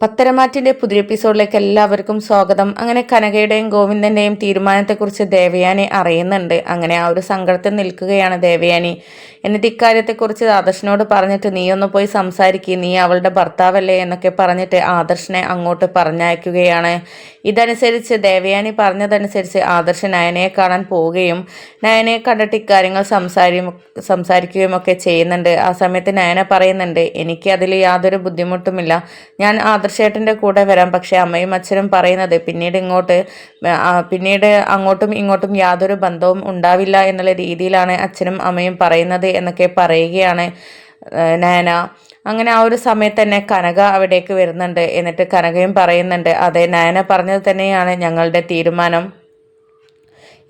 പത്തരമാറ്റിന്റെ പുതിയ എപ്പിസോഡിലേക്ക് എല്ലാവർക്കും സ്വാഗതം. അങ്ങനെ കനകയുടെയും ഗോവിന്ദന്റെയും തീരുമാനത്തെക്കുറിച്ച് ദേവയാനി അറിയുന്നുണ്ട്. അങ്ങനെ ആ ഒരു സങ്കടത്തിൽ നിൽക്കുകയാണ് ദേവയാനി. എന്നിട്ട് ഇക്കാര്യത്തെക്കുറിച്ച് ആദർശനോട് പറഞ്ഞിട്ട് നീ ഒന്ന് പോയി സംസാരിക്കുക നീ അവളുടെ ഭർത്താവല്ലേ? എന്നൊക്കെ പറഞ്ഞിട്ട് ആദർശനെ അങ്ങോട്ട് പറഞ്ഞയക്കുകയാണ്. ഇതനുസരിച്ച് ദേവയാനി പറഞ്ഞതനുസരിച്ച് ആദർശൻ നയനയെ കാണാൻ പോവുകയും നയനയെ കണ്ടിട്ട് ഇക്കാര്യങ്ങൾ സംസാരിക്കും സംസാരിക്കുകയും ഒക്കെ ചെയ്യുന്നുണ്ട്. ആ സമയത്ത് നയന പറയുന്നുണ്ട് എനിക്ക് അതിൽ യാതൊരു ബുദ്ധിമുട്ടുമില്ല. ഞാൻ ആദർശേട്ടന്റെ കൂടെ വരാം. പക്ഷേ അമ്മയും അച്ഛനും പറയുന്നത് പിന്നീട് ഇങ്ങോട്ട് പിന്നീട് അങ്ങോട്ടും ഇങ്ങോട്ടും യാതൊരു ബന്ധവും ഉണ്ടാവില്ല എന്നുള്ള രീതിയിലാണ് അച്ഛനും അമ്മയും പറയുന്നത് എന്നൊക്കെ പറയുകയാണ് നയന. അങ്ങനെ ആ ഒരു സമയത്ത് തന്നെ കനക അവിടേക്ക് വരുന്നുണ്ട്. എന്നിട്ട് കനകയും പറയുന്നുണ്ട് അതെ നയന പറഞ്ഞത് തന്നെയാണ് ഞങ്ങളുടെ തീരുമാനം.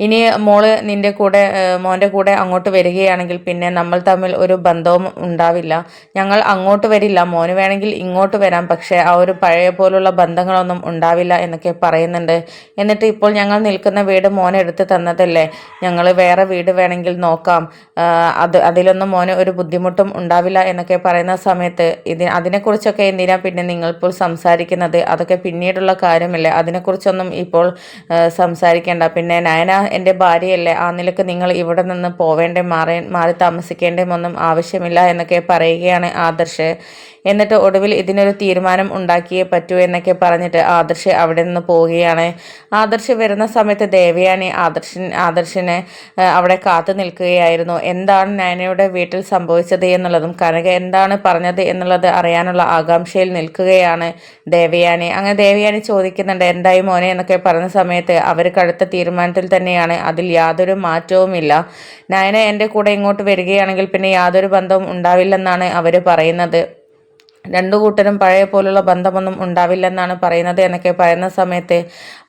ഇനി മോൾ നിന്റെ കൂടെ മോന്റെ കൂടെ അങ്ങോട്ട് വരികയാണെങ്കിൽ പിന്നെ നമ്മൾ തമ്മിൽ ഒരു ബന്ധവും ഉണ്ടാവില്ല. ഞങ്ങൾ അങ്ങോട്ട് വരില്ല. മോന് വേണമെങ്കിൽ ഇങ്ങോട്ട് വരാം. പക്ഷേ ആ ഒരു പഴയ പോലുള്ള ബന്ധങ്ങളൊന്നും ഉണ്ടാവില്ല എന്നൊക്കെ പറയുന്നുണ്ട്. എന്നിട്ട് ഇപ്പോൾ ഞങ്ങൾ നിൽക്കുന്ന വീട് മോൻ എടുത്ത് തന്നതല്ലേ? ഞങ്ങൾ വേറെ വീട് വേണമെങ്കിൽ നോക്കാം. അത് അതിലൊന്നും മോന് ഒരു ബുദ്ധിമുട്ടും ഉണ്ടാവില്ല എന്നൊക്കെ പറയുന്ന സമയത്ത് ഇതി അതിനെക്കുറിച്ചൊക്കെ എന്തിനാ പിന്നെ നിങ്ങൾ ഇപ്പോൾ സംസാരിക്കുന്നത്? അതൊക്കെ പിന്നീടുള്ള കാര്യമല്ലേ. അതിനെക്കുറിച്ചൊന്നും ഇപ്പോൾ സംസാരിക്കേണ്ട. പിന്നെ നയന എന്റെ ഭാര്യയല്ലേ? ആ നിലയ്ക്ക് നിങ്ങൾ ഇവിടെ നിന്ന് പോവേണ്ടേ മാറി മാറി താമസിക്കേണ്ടതൊന്നും ആവശ്യമില്ല എന്നൊക്കെ പറയുകയാണ് ആദർശ്. എന്നിട്ട് ഒടുവിൽ ഇതിനൊരു തീരുമാനം ഉണ്ടാക്കിയേ പറ്റൂ എന്നൊക്കെ പറഞ്ഞിട്ട് ആദർശ് അവിടെ നിന്ന് പോവുകയാണ്. ആദർശ് വരുന്ന സമയത്ത് ദേവയാനി ആദർശൻ ആദർശിനെ അവിടെ കാത്തു നിൽക്കുകയായിരുന്നു. എന്താണ് നയനയുടെ വീട്ടിൽ സംഭവിച്ചത് എന്നുള്ളതും കനക എന്താണ് പറഞ്ഞത് എന്നുള്ളത് അറിയാനുള്ള ആകാംക്ഷയിൽ നിൽക്കുകയാണ് ദേവയാനി അങ്ങനെ ദേവയാനി ചോദിക്കുന്നുണ്ട് എന്തായി മോനെ എന്നൊക്കെ പറഞ്ഞ സമയത്ത് അവർ കടുത്ത തീരുമാനത്തിൽ തന്നെയാണ്. അതിൽ യാതൊരു മാറ്റവുമില്ല. നയന എന്റെ കൂടെ ഇങ്ങോട്ട് വരികയാണെങ്കിൽ പിന്നെ യാതൊരു ബന്ധവും ഉണ്ടാവില്ലെന്നാണ് അവർ പറയുന്നത്. രണ്ടു കൂട്ടരും പഴയ പോലുള്ള ബന്ധമൊന്നും ഉണ്ടാവില്ലെന്നാണ് പറയുന്നത് എന്നൊക്കെ പറയുന്ന സമയത്ത്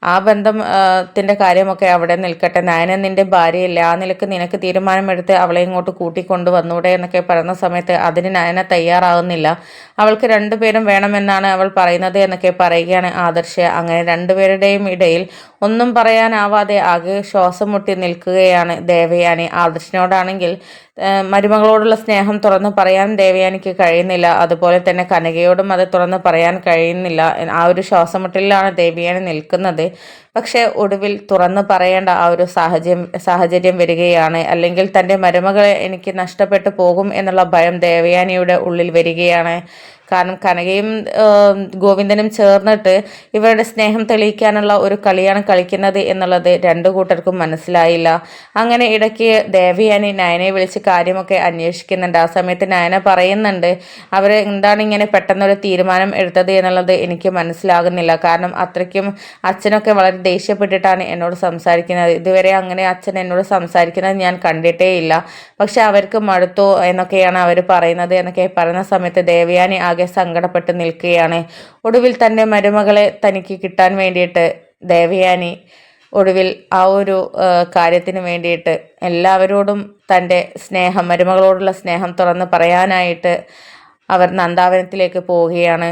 ആ ബന്ധം ആ, ത്തിന്റെ കാര്യമൊക്കെ അവിടെ നിൽക്കട്ടെ. നയന നിന്റെ ഭാര്യയല്ലേ. ആ നിലയ്ക്ക് നിനക്ക് തീരുമാനമെടുത്ത് അവളെ ഇങ്ങോട്ട് കൂട്ടിക്കൊണ്ടു വന്നൂടെ എന്നൊക്കെ പറയുന്ന സമയത്ത് അതിന് നയന തയ്യാറാകുന്നില്ല അവൾക്ക് രണ്ടുപേരും വേണമെന്നാണ് അവൾ പറയുന്നത് എന്നൊക്കെ പറയുകയാണ് ആദർശ. അങ്ങനെ രണ്ടുപേരുടെയും ഇടയിൽ ഒന്നും പറയാനാവാതെ ആകെ ശ്വാസം മുട്ടി നിൽക്കുകയാണ് ദേവയാനി. ആദർശനോടാണെങ്കിൽ മരുമകളോടുള്ള സ്നേഹം തുറന്ന് പറയാൻ ദേവയാനിക്ക് കഴിയുന്നില്ല. അതുപോലെ തന്നെ കനകയോടും അത് തുറന്ന് പറയാൻ കഴിയുന്നില്ല. ആ ഒരു ശ്വാസമുട്ടലിലാണ് ദേവയാനി നിൽക്കുന്നത്. പക്ഷേ ഒടുവിൽ തുറന്ന് പറയേണ്ട ആ ഒരു സാഹചര്യം സാഹചര്യം വരികയാണ്. അല്ലെങ്കിൽ തന്റെ മരുമകളെ എനിക്ക് നഷ്ടപ്പെട്ടു പോകും എന്നുള്ള ഭയം ദേവയാനിയുടെ ഉള്ളിൽ വരികയാണ്. കാരണം കനകയും ഗോവിന്ദനും ചേർന്നിട്ട് ഇവരുടെ സ്നേഹം തെളിയിക്കാനുള്ള ഒരു കളിയാണ് കളിക്കുന്നത് എന്നുള്ളത് രണ്ടു കൂട്ടർക്കും മനസ്സിലായില്ല. അങ്ങനെ ഇടയ്ക്ക് ദേവയാനി നയനെ വിളിച്ച് കാര്യമൊക്കെ അന്വേഷിക്കുന്നുണ്ട്. ആ സമയത്ത് നയന പറയുന്നുണ്ട് അവർ എന്താണ് ഇങ്ങനെ പെട്ടെന്നൊരു തീരുമാനം എടുത്തത് എന്നുള്ളത് എനിക്ക് മനസ്സിലാകുന്നില്ല. കാരണം അത്രയ്ക്കും അച്ഛനൊക്കെ വളരെ ദേഷ്യപ്പെട്ടിട്ടാണ് എന്നോട് സംസാരിക്കുന്നത്. ഇതുവരെ അങ്ങനെ അച്ഛൻ എന്നോട് സംസാരിക്കുന്നത് ഞാൻ കണ്ടിട്ടേ ഇല്ല. പക്ഷെ അവർക്ക് മടുത്തു എന്നൊക്കെയാണ് അവർ പറയുന്നത് എന്നൊക്കെ പറയുന്ന സമയത്ത് ദേവയാനി ആകെ സങ്കടപ്പെട്ട് നിൽക്കുകയാണ്. ഒടുവിൽ തന്റെ മരുമകളെ തനിക്ക് കിട്ടാൻ വേണ്ടിയിട്ട് ദേവയാനി ഒടുവിൽ ആ ഒരു കാര്യത്തിന് വേണ്ടിയിട്ട് എല്ലാവരോടും തന്റെ സ്നേഹം മരുമകളോടുള്ള സ്നേഹം തുറന്ന് പറയാനായിട്ട് അവർ നന്ദാവനത്തിലേക്ക് പോവുകയാണ്.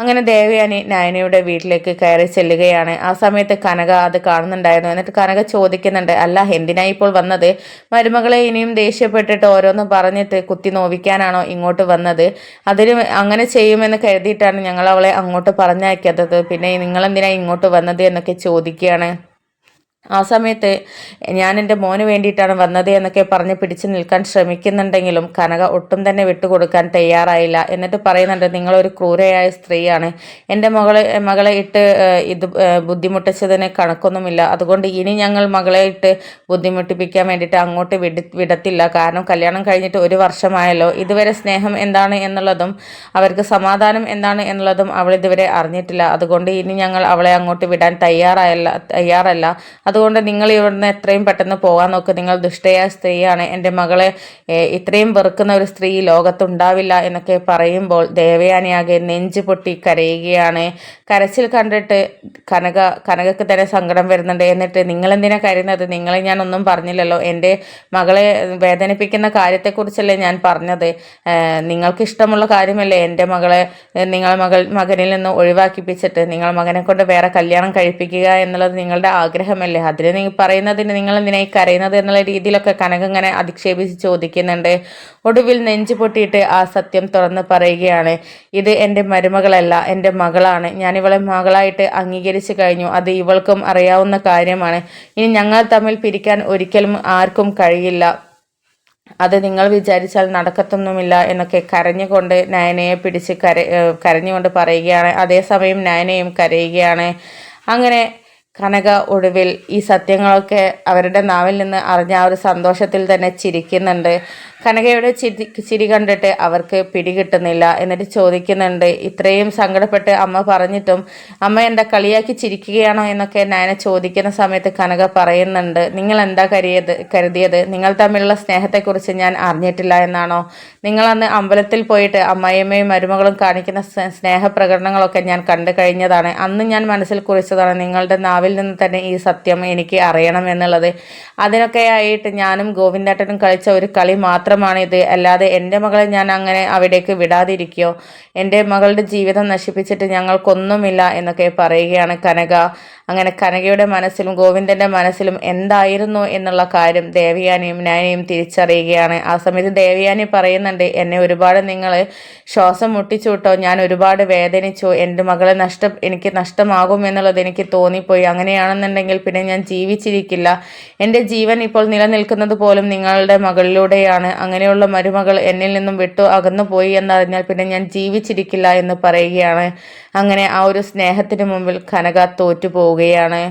അങ്ങനെ ദേവയാനി നയനയുടെ വീട്ടിലേക്ക് കയറി ചെല്ലുകയാണ്. ആ സമയത്ത് കനക അത് കാണുന്നുണ്ടായിരുന്നു. എന്നിട്ട് കനക ചോദിക്കുന്നുണ്ട് അല്ല എന്തിനായി ഇപ്പോൾ വന്നത്? മരുമകളെ ഇനിയും ദേഷ്യപ്പെട്ടിട്ട് ഓരോന്നും പറഞ്ഞിട്ട് കുത്തി നോവിക്കാനാണോ ഇങ്ങോട്ട് വന്നത്? അതിന് അങ്ങനെ ചെയ്യുമെന്ന് കരുതിയിട്ടാണ് ഞങ്ങൾ അവളെ അങ്ങോട്ട് പറഞ്ഞയക്കാത്തത്. പിന്നെ നിങ്ങളെന്തിനാ ഇങ്ങോട്ട് വന്നത്? എന്നൊക്കെ ചോദിക്കുകയാണ്. ആ സമയത്ത് ഞാൻ എന്റെ മോന് വേണ്ടിയിട്ടാണ് വന്നത് എന്നൊക്കെ പറഞ്ഞ് പിടിച്ചു നിൽക്കാൻ ശ്രമിക്കുന്നുണ്ടെങ്കിലും കനക ഒട്ടും തന്നെ വിട്ടുകൊടുക്കാൻ തയ്യാറായില്ല. എന്നിട്ട് പറയുന്നുണ്ട് നിങ്ങളൊരു ക്രൂരയായ സ്ത്രീയാണ്. എന്റെ മകളെ മകളെ ഇട്ട് ഇത് ബുദ്ധിമുട്ടിച്ചതിന് കണക്കൊന്നുമില്ല. അതുകൊണ്ട് ഇനി ഞങ്ങൾ മകളെ ഇട്ട് ബുദ്ധിമുട്ടിപ്പിക്കാൻ വേണ്ടിയിട്ട് അങ്ങോട്ട് വിട വിടത്തില്ല. കാരണം കല്യാണം കഴിഞ്ഞിട്ട് ഒരു വർഷമായല്ലോ. ഇതുവരെ സ്നേഹം എന്താണ് എന്നുള്ളതും അവർക്ക് സമാധാനം എന്താണ് എന്നുള്ളതും അവൾ ഇതുവരെ അറിഞ്ഞിട്ടില്ല. അതുകൊണ്ട് ഇനി ഞങ്ങൾ അവളെ അങ്ങോട്ട് വിടാൻ തയ്യാറായല്ല തയ്യാറല്ല. അതുകൊണ്ട് നിങ്ങൾ ഇവിടുന്ന് എത്രയും പെട്ടെന്ന് പോകാൻ നോക്കുക നിങ്ങൾ ദുഷ്ടയായ സ്ത്രീയാണ്. എന്റെ മകളെ ഇത്രയും വെറുക്കുന്ന ഒരു സ്ത്രീ ലോകത്തുണ്ടാവില്ല എന്നൊക്കെ പറയുമ്പോൾ ദേവയാനിയാകെ നെഞ്ച് പൊട്ടി കരയുകയാണ്. കരച്ചിൽ കണ്ടിട്ട് കനക കനകക്ക് തന്നെ സങ്കടം വരുന്നുണ്ട്. എന്നിട്ട് നിങ്ങളെന്തിനാ കരയുന്നത്? നിങ്ങളെ ഞാനൊന്നും പറഞ്ഞില്ലല്ലോ. എന്റെ മകളെ വേദനിപ്പിക്കുന്ന കാര്യത്തെക്കുറിച്ചല്ലേ ഞാൻ പറഞ്ഞത്. നിങ്ങൾക്ക് ഇഷ്ടമുള്ള കാര്യമല്ലേ എന്റെ മകളെ നിങ്ങൾ മകൾ മകനിൽ നിന്ന് ഒഴിവാക്കിപ്പിച്ചിട്ട് നിങ്ങൾ മകനെ കൊണ്ട് വേറെ കല്യാണം കഴിപ്പിക്കുക എന്നുള്ളത് നിങ്ങളുടെ ആഗ്രഹമല്ലേ? അതിന് നീ പറയുന്നതിന് നിങ്ങൾ എന്തിനായി കരയുന്നത് എന്നുള്ള രീതിയിലൊക്കെ കനക ഇങ്ങനെ അധിക്ഷേപിച്ച് ചോദിക്കുന്നുണ്ട്. ഒടുവിൽ നെഞ്ചു പൊട്ടിയിട്ട് ആ സത്യം തുറന്ന് പറയുകയാണ്. ഇത് എന്റെ മരുമകളല്ല എന്റെ മകളാണ്. ഞാൻ ഇവളെ മകളായിട്ട് അംഗീകരിച്ചു കഴിഞ്ഞു. അത് ഇവൾക്കും അറിയാവുന്ന കാര്യമാണ്. ഇനി ഞങ്ങൾ തമ്മിൽ പിരിക്കാൻ ഒരിക്കലും ആർക്കും കഴിയില്ല. അത് നിങ്ങൾ വിചാരിച്ചാൽ നടക്കത്തൊന്നുമില്ല എന്നൊക്കെ കരഞ്ഞുകൊണ്ട് നയനയെ പിടിച്ച് കര കരഞ്ഞുകൊണ്ട് പറയുകയാണ്. അതേസമയം നയനയും കരയുകയാണ്. അങ്ങനെ കനക ഒടുവിൽ ഈ സത്യങ്ങളൊക്കെ അവരുടെ നാവിൽ നിന്ന് അറിഞ്ഞ ആ ഒരു സന്തോഷത്തിൽ തന്നെ ചിരിക്കുന്നുണ്ട്. കനകയുടെ ചിരി ചിരി കണ്ടിട്ട് അവർക്ക് പിടികിട്ടുന്നില്ല എന്നിട്ട് ചോദിക്കുന്നുണ്ട് ഇത്രയും സങ്കടപ്പെട്ട് അമ്മ പറഞ്ഞിട്ടും അമ്മ എന്താ കളിയാക്കി ചിരിക്കുകയാണോ? എന്നൊക്കെ നയന ചോദിക്കുന്ന സമയത്ത് കനക പറയുന്നുണ്ട് നിങ്ങൾ എന്താ കരുതിയത് കരുതിയത്? നിങ്ങൾ തമ്മിലുള്ള സ്നേഹത്തെക്കുറിച്ച് ഞാൻ അറിഞ്ഞിട്ടില്ല എന്നാണോ? നിങ്ങളന്ന് അമ്പലത്തിൽ പോയിട്ട് അമ്മായിയമ്മയും മരുമകളും കാണിക്കുന്ന സ്നേഹപ്രകടനങ്ങളൊക്കെ ഞാൻ കണ്ടു കഴിഞ്ഞതാണ്. അന്ന് ഞാൻ മനസ്സിൽ കുറിച്ചതാണ് നിങ്ങളുടെ നാവിൽ നിന്ന് തന്നെ ഈ സത്യം എനിക്ക് അറിയണം എന്നുള്ളത്. അതിനൊക്കെ ആയിട്ട് ഞാനും ഗോവിന്ദേട്ടനും കളിച്ച ഒരു കളി മാത്രം മാത്രമാണിത്. അല്ലാതെ എന്റെ മകളെ ഞാൻ അങ്ങനെ അവിടേക്ക് വിടാതിരിക്കുകയോ എന്റെ മകളുടെ ജീവിതം നശിപ്പിച്ചിട്ട് ഞങ്ങൾക്കൊന്നുമില്ല എന്നൊക്കെ പറയുകയാണ് കനക. അങ്ങനെ കനകയുടെ മനസ്സിലും ഗോവിന്ദന്റെ മനസ്സിലും എന്തായിരുന്നു എന്നുള്ള കാര്യം ദേവയാനിയും നാനയും തിരിച്ചറിയുകയാണ്. ആ സമയത്ത് ദേവയാനി പറയുന്നുണ്ട് എന്നെ ഒരുപാട് നിങ്ങൾ ശ്വാസം മുട്ടിച്ചുവിട്ടോ ഞാൻ ഒരുപാട് വേദനിച്ചു എന്റെ മകളെ നഷ്ടം എനിക്ക് നഷ്ടമാകും എന്നുള്ളത് എനിക്ക് തോന്നിപ്പോയി. അങ്ങനെയാണെന്നുണ്ടെങ്കിൽ പിന്നെ ഞാൻ ജീവിച്ചിരിക്കില്ല. എന്റെ ജീവൻ ഇപ്പോൾ നിലനിൽക്കുന്നത് പോലും നിങ്ങളുടെ മകളിലൂടെയാണ്. അങ്ങനെയുള്ള മരുമകൾ എന്നിൽ നിന്നും വിട്ടു അകന്നു പോയി എന്നറിഞ്ഞാൽ പിന്നെ ഞാൻ ജീവിച്ചിരിക്കില്ല എന്ന് പറയുകയാണ്. അങ്ങനെ ആ ഒരു സ്നേഹത്തിന് മുമ്പിൽ കനക തോറ്റു പോവുകയാണ്